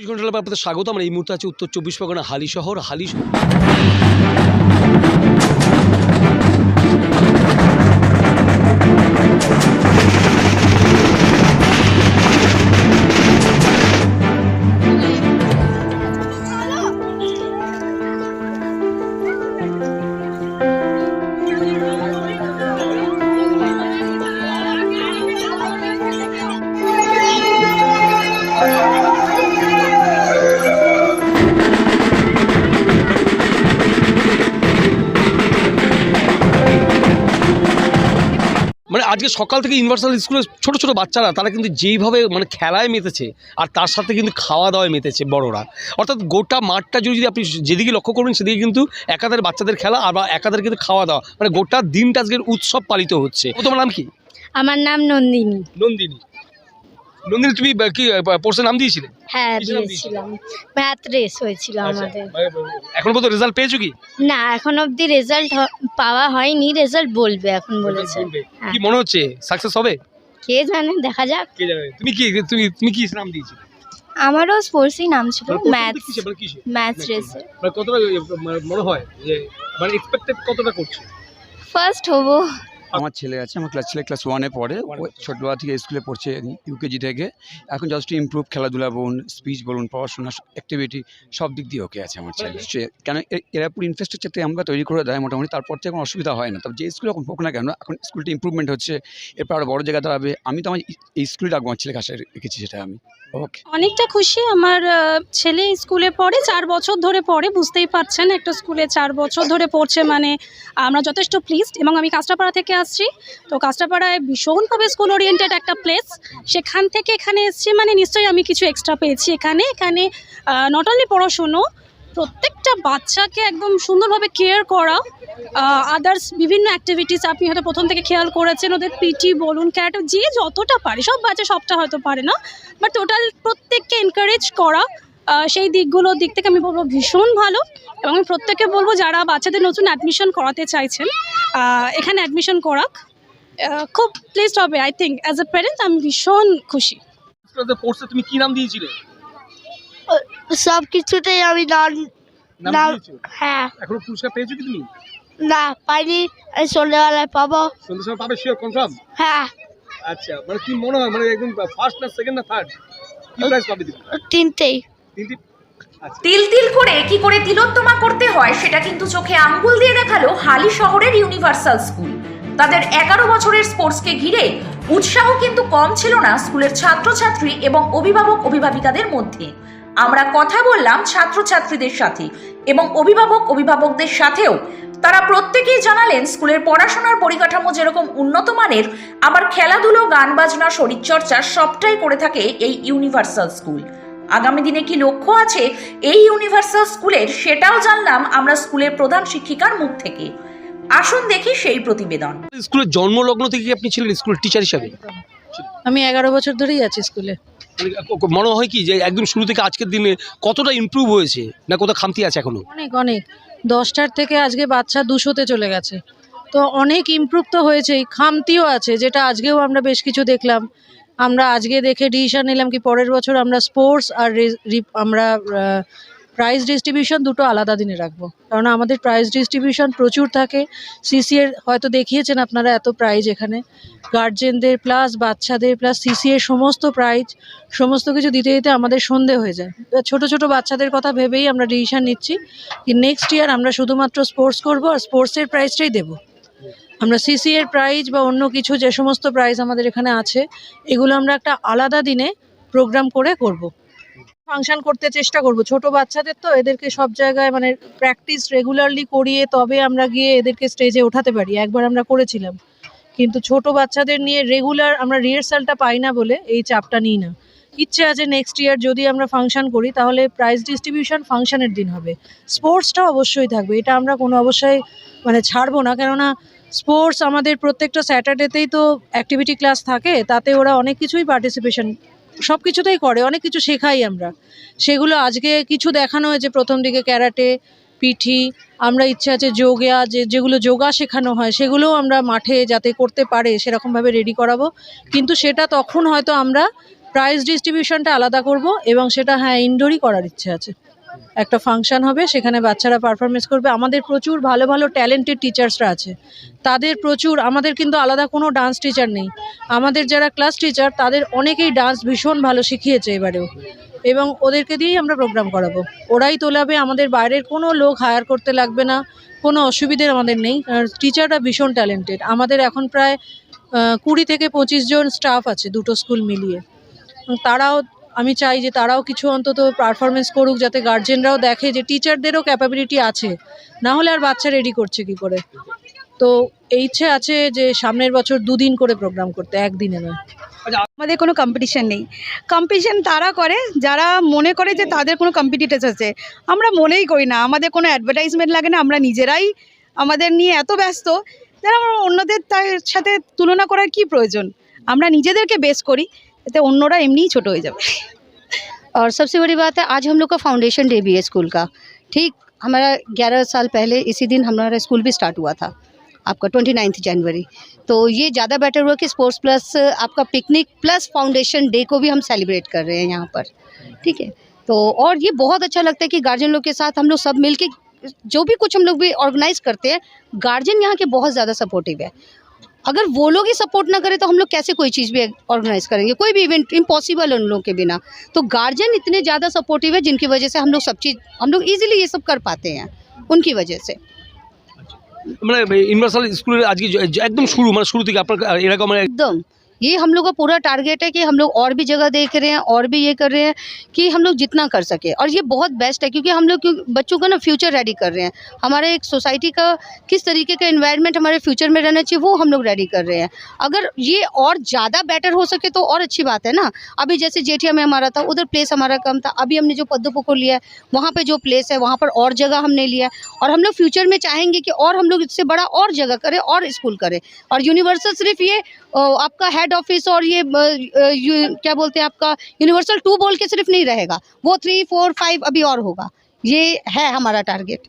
চব্বিশ ঘণ্টা আপনাদের স্বাগত। আমরা এই মুহূর্তে আছি উত্তর চব্বিশ পরগনা হালি শহর। হালি আজকে সকাল থেকে ইউনিভার্সাল স্কুলের ছোট ছোট বাচ্চারা তারা কিন্তু যেইভাবে মানে খেলায় মেতেছে আর তার সাথে কিন্তু খাওয়া দাওয়ায় মেতেছে বড়রা। অর্থাৎ গোটা মাঠটা যদি আপনি যেদিকে লক্ষ্য করবেন সেদিকে কিন্তু একাদের বাচ্চাদের খেলা আবার একাদের কিন্তু খাওয়া দাওয়া মানে গোটা দিনটা আজকের উৎসব পালিত হচ্ছে। তোমার নাম কি? আমার নাম নন্দিনী। নন্দিনী। নন্দিনী তুমি বা কি পোর্সের নাম দিয়েছিলে? হ্যাঁ নাম দিয়েছিলাম। ম্যাথ রেস হয়েছিল আচ্ছা, আমাদের। মানে, এখন পর্যন্ত রেজাল্ট পেয়েছ কি? না এখন অবধি রেজাল্ট পাওয়া হয়নি রেজাল্ট বলবে এখন বলেছে। বলবে। হ্যাঁ। কি মনে হচ্ছে? সাকসেস হবে? কে জানে দেখা যাক। কে জানে? তুমি কি তুমি তুমি কি নাম দিয়েছিলে? আমারও স্পোর্টসই নাম ছিল মানে ম্যাথ কিসে, মানে কিসে? ম্যাথ রেসে মানে কতটা এ, মানে মনে হয় যে মানে এক্সপেক্টেড কতটা করছ? ফার্স্ট হব। আমার ছেলে আছে আমার ক্লাস ছেলে ক্লাস ওয়ানে পড়ে। ও ছোটবেলা থেকে স্কুলে পড়ছে ইউকেজি থেকে। এখন জাস্ট ইমপ্রুভ খেলাধুলা বলুন স্পিচ বলুন পড়াশোনা অ্যাক্টিভিটি সব দিক দিয়ে ওকে আছে আমার ছেলে। সে কেন এ- এরা পুরো ইন্টারেস্ট হচ্ছে আমরা তৈরি করে দেয় মোটামুটি তারপর থেকে কোনো অসুবিধা হয় না। তবে যে স্কুলে এখন হোক না কেন এখন স্কুলটা ইমপ্রুভমেন্ট হচ্ছে এরপর আরও বড় জায়গা দাঁড়াবে। আমি তো আমার এই স্কুলে রাখব আমার ছেলে আশা রেখেছি সেটা আমি। ওকে অনেকটা খুশি আমার ছেলে স্কুলে পড়ে চার বছর ধরে পড়ে বুঝতেই পারছেন একটা স্কুলে চার বছর ধরে পড়ছে মানে আমরা যথেষ্ট প্লিজড এবং আমি কাস্টাপাড়া থেকে আসছি। তো কাস্টাপাড়ায় ভীষণভাবে স্কুল ওরিয়েন্টেড একটা প্লেস সেখান থেকে এখানে এসেছি মানে নিশ্চয়ই আমি কিছু এক্সট্রা পেয়েছি এখানে। এখানে নট অনলি পড়াশুনো, প্রত্যেকটা বাচ্চাকে একদম সুন্দরভাবে কেয়ার করা। আদার্স বিভিন্ন অ্যাক্টিভিটিস আপনি হয়তো প্রথম থেকে খেয়াল করেছেন, ওদের পিটি বলুন ক্যাট যে যতটা পারে, সব বাচ্চা সবটা হয়তো পারে না। বাট টোটাল প্রত্যেককে এনকারেজ করা। সেই দিকগুলোর দিক থেকে আমি বলব ভীষণ ভালো এবং আমি প্রত্যেককে বলব যারা বাচ্চাদের নতুন অ্যাডমিশন করাতে চাইছেন এখানে অ্যাডমিশন করাক। খুব প্লিজড হবে I think as a parent আমি ভীষণ খুশি। স্কুলে তুমি কি নাম দিয়েছিলে? সব কিছুতেই আমি নাম নাম হ্যাঁ। এখনও পুরস্কার পেয়েছ কি তুমি? না পাইনি। এই সন্ধ্যেবেলায় পাবো। সন্ধ্যের সময় পাবে শিওর কনফার্ম হ্যাঁ। আচ্ছা মানে কি মনে হয় মানে একদম ফার্স্ট না সেকেন্ড না থার্ড কি প্রাইজ পাবে তুমি? তিনটেই। তিনটি তিল তিল? করে কি করে তিলোত্তমা করতে হয় সেটা কিন্তু চোখে আঙ্গুল দিয়ে দেখাল হালি শহরের ইউনিভার্সাল স্কুল। তাদের এগারো বছরের স্পোর্টসকে ঘিরে উৎসাহ কিন্তু কম ছিল না স্কুলের ছাত্রছাত্রী এবং অভিভাবক অভিভাবিকাদের মধ্যে। আমরা কথা বললাম ছাত্রছাত্রীদের সাথে এবং অভিভাবক অভিভাবকদের সাথেও। তারা প্রত্যেকেই জানালেন স্কুলের পড়াশোনার পরিকাঠামো যেরকম উন্নত মানের, আবার খেলাধুলো, গান বাজনা, শরীরচর্চা সবটাই করে থাকে এই ইউনিভার্সাল স্কুল। আগামী দিনে কি লক্ষ্য আছে? এই ইউনিভার্সাল স্কুলের সেটাও জানলাম আমরা স্কুলের প্রধান শিক্ষিকার মুখ থেকে। আসুন দেখি সেই প্রতিবেদন। স্কুলের জন্মলগ্ন থেকে কি আপনি ছিলেন স্কুল টিচার হিসাবে? আমি এগারো বছর ধরেই আছি স্কুলে মানে মনে হয় কি যে একদম শুরু থেকে আজকের দিনে কতটা ইমপ্রুভ হয়েছে না কোথাও খামতি আছে এখনও? অনেক অনেক। দশটার থেকে আজকে বাচ্চা দুশোতে চলে গেছে। তো অনেক ইমপ্রুভ তো হয়েছেই খামতিও আছে যেটা আজকেও আমরা বেশ কিছু দেখলাম। আমরা আজকে দেখে ডিসিশন নিলাম কি পরের বছর আমরা স্পোর্টস আর আমরা প্রাইজ ডিস্ট্রিবিউশন দুটো আলাদা দিনে রাখব। কারণ আমাদের প্রাইজ ডিস্ট্রিবিউশন প্রচুর থাকে। সিসিএর হয়তো দেখিয়েছেন আপনারা এত প্রাইজ এখানে। গার্জেনদের প্লাস বাচ্চাদের প্লাস সিসিএর সমস্ত প্রাইজ সমস্ত কিছু দিতে দিতে আমাদের সন্ধে হয়ে যায়। ছোট ছোট বাচ্চাদের কথা ভেবেই আমরা ডিসিশন নিচ্ছি কি নেক্সট ইয়ার আমরা শুধুমাত্র স্পোর্টস করব আর স্পোর্টসের প্রাইজটাই দেবো। আমরা সিসি এর প্রাইজ বা অন্য কিছু যে সমস্ত প্রাইজ আমাদের এখানে আছে, এগুলো আমরা একটা আলাদা দিনে প্রোগ্রাম করে করব। ফাংশন করতে চেষ্টা করব। ছোট বাচ্চাদের তো এদেরকে সব জায়গায় মানে প্র্যাকটিস রেগুলারলি করিয়ে তবে আমরা গিয়ে এদেরকে স্টেজে ওঠাতে পারি। একবার আমরা করেছিলাম। কিন্তু ছোট বাচ্চাদের নিয়ে রেগুলার আমরা রিহার্সালটা পাই না বলে এই চাপটা নিই না। ইচ্ছে আছে নেক্সট ইয়ার যদি আমরা ফাংশন করি, তাহলে প্রাইজ ডিস্ট্রিবিউশন ফাংশনের দিন হবে। স্পোর্টসটা অবশ্যই থাকবে। এটা আমরা কোনো অবশ্যই মানে ছাড়বো না। কেননা স্পোর্টস আমাদের প্রত্যেকটা স্যাটারডেতেই তো অ্যাক্টিভিটি ক্লাস থাকে, তাতে ওরা অনেক কিছুই পার্টিসিপেশন সব কিছুতেই করে, অনেক কিছু শেখাই আমরা। সেগুলো আজকে কিছু দেখানো হয়েছে, প্রথম দিকে ক্যারাটে, পিঠি, আমরা ইচ্ছে আছে যোগা, যে যেগুলো যোগা শেখানো হয়, সেগুলোও আমরা মাঠে যাতে করতে পারে, সেরকমভাবে রেডি করাবো। কিন্তু সেটা তখন হয়তো আমরা প্রাইজ ডিস্ট্রিবিউশনটা আলাদা করব এবং সেটা হ্যাঁ ইনডোরই করার ইচ্ছে আছে। একটা ফাংশন হবে, সেখানে বাচ্চারা পারফরমেন্স করবে। আমাদের প্রচুর ভালো ভালো ট্যালেন্টেড টিচার্সরা আছে। তাদের প্রচুর, আমাদের কিন্তু আলাদা কোনো ডান্স টিচার নেই। আমাদের যারা ক্লাস টিচার তাদের অনেকেই ডান্স ভীষণ ভালো শিখিয়েছে এবারেও। এবং ওদেরকে দিয়েই আমরা প্রোগ্রাম করাবো। ওরাই তোলাবে, আমাদের বাইরের কোনো লোক হায়ার করতে লাগবে না। কোনো অসুবিধে আমাদের নেই। টিচাররা ভীষণ ট্যালেন্টেড আমাদের এখন প্রায় কুড়ি থেকে পঁচিশ জন স্টাফ আছে দুটো স্কুল মিলিয়ে। তারাও আমি চাই যে তারাও কিছু অন্তত পারফরমেন্স করুক, যাতে গার্জেনরাও দেখে যে টিচারদেরও ক্যাপাবিলিটি আছে। না হলে আর বাচ্চা রেডি করছে কি করে? তো এই ইচ্ছে আছে যে সামনের বছর দুদিন করে প্রোগ্রাম করতে, একদিনে নয়। আমাদের কোনো কম্পিটিশন নেই। কম্পিটিশন তারা করে, যারা মনে করে যে তাদের কোনো কম্পিটিটার্স আছে। আমরা মনেই করি না, আমাদের কোনো অ্যাডভার্টাইজমেন্ট লাগে না, আমরা নিজেরাই আমাদের নিয়ে এত ব্যস্ত, যারা আমরা অন্যদের তার সাথে তুলনা করার কি প্রয়োজন? আমরা নিজেদেরকে বেস করি এতে অন্যরা এমনিই ছোট হয়ে যাবে और सबसे बड़ी बात है आज हम लोग का फाउंडेशन डे भी है स्कूल का ठीक हमारा ग्यारह साल पहले इसी दिन हमारा स्कूल भी स्टार्ट हुआ था आपका ट्वेंटी नाइन्थ जनवरी तो ये ज़्यादा बेटर हुआ कि स्पोर्ट्स प्लस आपका पिकनिक प्लस फाउंडेशन डे को भी हम सेलिब्रेट कर रहे हैं यहाँ पर ठीक है तो और ये बहुत अच्छा लगता है कि गार्जियन लोग के साथ हम लोग सब मिल के जो भी कुछ हम लोग भी ऑर्गेनाइज करते हैं गार्जियन यहाँ के बहुत ज़्यादा सपोर्टिव है अगर वो लोग ही सपोर्ट ना करें तो हम लोग कैसे कोई चीज़ भी ऑर्गेनाइज करेंगे कोई भी इवेंट इम्पॉसिबल है उन लोगों के बिना तो गार्जियन इतने ज़्यादा सपोर्टिव है जिनकी वजह से हम लोग सब चीज़ हम लोग इजीली ये सब कर पाते हैं उनकी वजह से মানে ইউনিভার্সাল স্কুলের আজকে য- য- একদম শুরু মানে শুরু থেকে আপনার এরকম মানে एकदम ये हम लोग का पूरा टारगेट है कि हम लोग और भी जगह देख रहे हैं, और भी ये कर रहे हैं कि हम लोग जितना कर सके। और ये बहुत बेस्ट है क्योंकि हम लोग बच्चों का ना फ्यूचर रेडी कर रहे हैं। हमारे एक सोसाइटी का किस तरीके का इन्वायरमेंट हमारे फ्यूचर में रहना चाहिए, वो हम लोग रेडी कर रहे हैं। अगर ये और ज़्यादा बेटर हो सके तो और अच्छी बात है ना। अभी जैसे जेठिया में हमारा था, उधर प्लेस हमारा कम था। अभी हमने जो पद्मपुकुर लिया है, वहाँ पर जो प्लेस है, वहाँ पर और जगह हमने लिया है। और हम लोग फ्यूचर में चाहेंगे कि और हम लोग इससे बड़ा और जगह करें, और स्कूल करें। और यूनिवर्सल सिर्फ़ ये आपका हेड ऑफ़िस और यू, क्या बोलते हैं आपका यूनिवर्सल टू बोल के सिर्फ़ नहीं रहेगा। वो थ्री फोर फाइव अभी और होगा। ये है हमारा टारगेट